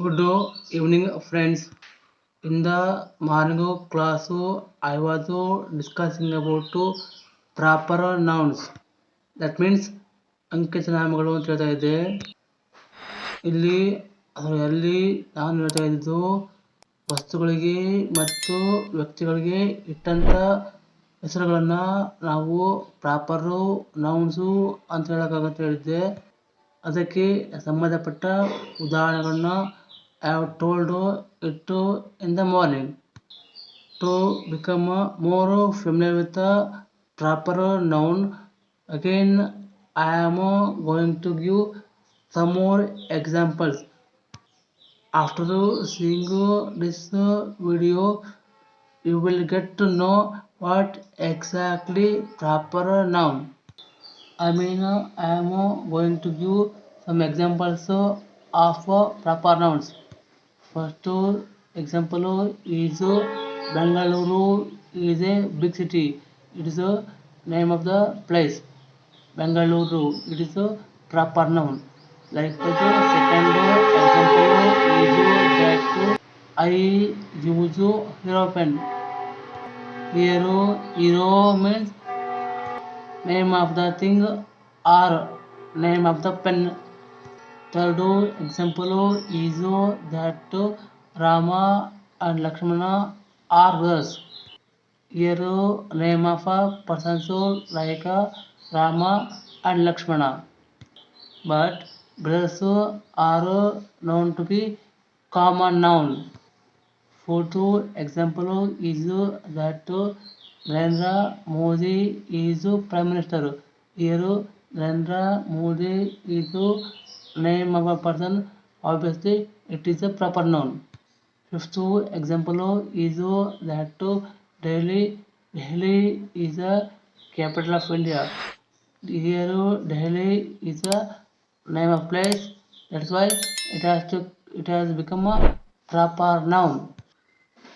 Good evening friends ಇಂದ the class I I was discussing about proper nouns that means ಅಂಕಿತನಾಮಗಳು ಅಂತ ಹೇಳ್ತಾ ಇದ್ದೆ ಇಲ್ಲಿ ಅದರಲ್ಲಿ ನಾನು ಹೇಳ್ತಾ ಇದ್ದು ವಸ್ತುಗಳಿಗೆ ಮತ್ತು ವ್ಯಕ್ತಿಗಳಿಗೆ ಇಟ್ಟಂಥ ಹೆಸರುಗಳನ್ನು ನಾವು ಪ್ರಾಪರು ನೌನ್ಸು ಅಂತ ಹೇಳೋಕ್ಕಾಗತ್ತೆ ಹೇಳಿದ್ದೆ ಅದಕ್ಕೆ ಸಂಬಂಧಪಟ್ಟ ಉದಾಹರಣೆಗಳನ್ನ I have told it in the morning to become more familiar with the proper noun again I am going to give some more examples after seeing this video you will get to know what exactly proper noun I mean I am going to give some examples of uh, proper nouns. First example is Bangalore is a big city. It is the name of the place. Bangalore. It is a proper noun. Like the uh, second example is that I use hero pen. Hero hero means name of the thing or name of the pen. Third example is that Rama and Lakshmana are girls. Here name of a person so like Rama and Lakshmana. But brothers are known to be common noun. Fourth example is that Narendra Modi is the Prime Minister. Here Narendra Modi is the name of a person. Obviously, it is a proper noun. Fifth example is that Delhi. Delhi is a capital of India. Here Delhi is a name of place. That's why it has become a proper noun.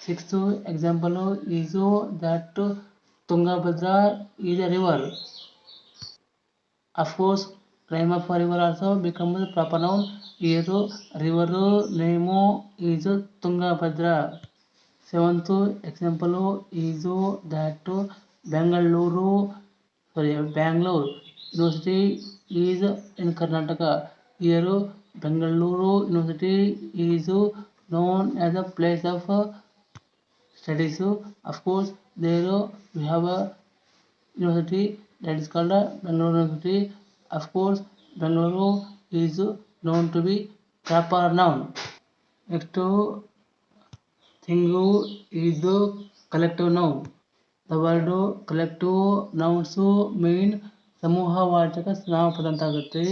Sixth example is that Tungabhadra is a river of course rhyme of river also becomes proper noun. Yeru river name is Tungabhadra. Seventh example is that Bengaluru sorry Bangalore University is in Karnataka. Here Bengaluru University is known as a place of studies. Of course, there we have a university that is called Bengaluru University. Of course, Bengaluru is known to be proper noun. Next thing is collective noun. The word collective nouns mean ಸಮೂಹವಾಚಕ ನಾಮಪದ ಅಂತ ಆಗುತ್ತೆ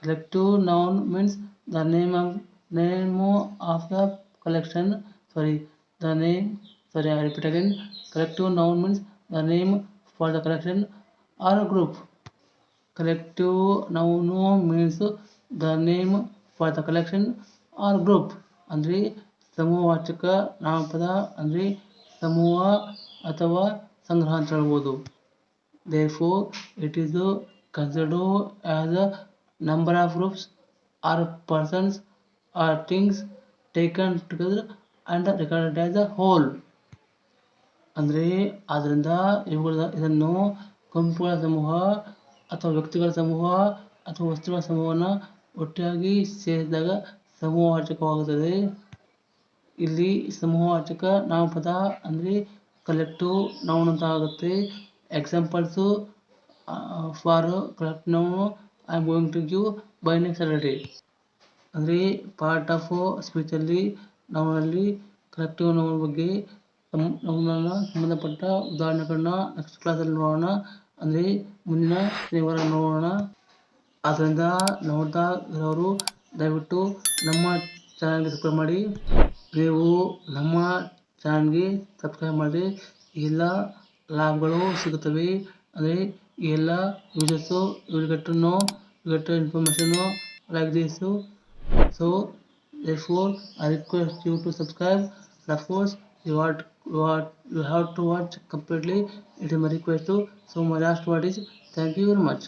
collective noun means the name of name of the collection sorry the name sorry I repeat again collective noun means the name for the collection or group collective noun means the name for the collection or group ಅಂದರೆ ಸಮೂಹವಾಚಕ ನಾಮಪದ ಅಂದರೆ ಸಮೂಹ ಅಥವಾ ಸಂಗ್ರಹ ಅಂತ ಹೇಳ್ಬೋದು therefore it is considered as a number of groups or persons or things taken together and regarded as a whole ಅಂದರೆ ಆದ್ದರಿಂದ ಇವುಗಳ ಇದನ್ನು ಗುಂಪುಗಳ ಸಮೂಹ ಅಥವಾ ವ್ಯಕ್ತಿಗಳ ಸಮೂಹ ಅಥವಾ ವಸ್ತುಗಳ ಸಮೂಹನ ಒಟ್ಟಾಗಿ ಸೇರಿದಾಗ ಸಮೂಹವಾಚಕವಾಗುತ್ತದೆ ಇಲ್ಲಿ ಸಮೂಹವಾಚಕ ನಾಮಪದ ಅಂದರೆ ಕಲೆಕ್ಟಿವ್ ನೌನ್ ಅಂತ ಆಗುತ್ತೆ examples for collect noun I am going to give by next Saturday ಅಂದರೆ ಪಾರ್ಟ್ ಆಫ್ ಸ್ಪೀಚಲ್ಲಿ ನೌನಲ್ಲಿ ಕಲೆಕ್ಟಿವ್ ನೌನ್ ಬಗ್ಗೆ ನಮ್ಮ ಸಂಬಂಧಪಟ್ಟ ಉದಾಹರಣೆಗಳನ್ನ ನೆಕ್ಸ್ಟ್ ಕ್ಲಾಸಲ್ಲಿ ನೋಡೋಣ ಅಂದರೆ ಮುಂದಿನ ಶನಿವಾರ ನೋಡೋಣ ಆದ್ದರಿಂದ ನೋಡ್ತಾ ಇರೋರು ದಯವಿಟ್ಟು ನಮ್ಮ ಚಾನಲ್ಗೆ ಸಬ್ಸ್ಕ್ರೈಬ್ ಮಾಡಿ ನೀವು ನಮ್ಮ ಚಾನಲ್ಗೆ ಸಬ್ಸ್ಕ್ರೈಬ್ ಮಾಡಿ ಎಲ್ಲ ಲಾಭಗಳು ಸಿಗುತ್ತವೆ ಅಂದರೆ ಎಲ್ಲ users will get to get information like this so therefore i request you subscribe what you have to watch completely it is my request to so my last word is thank you very much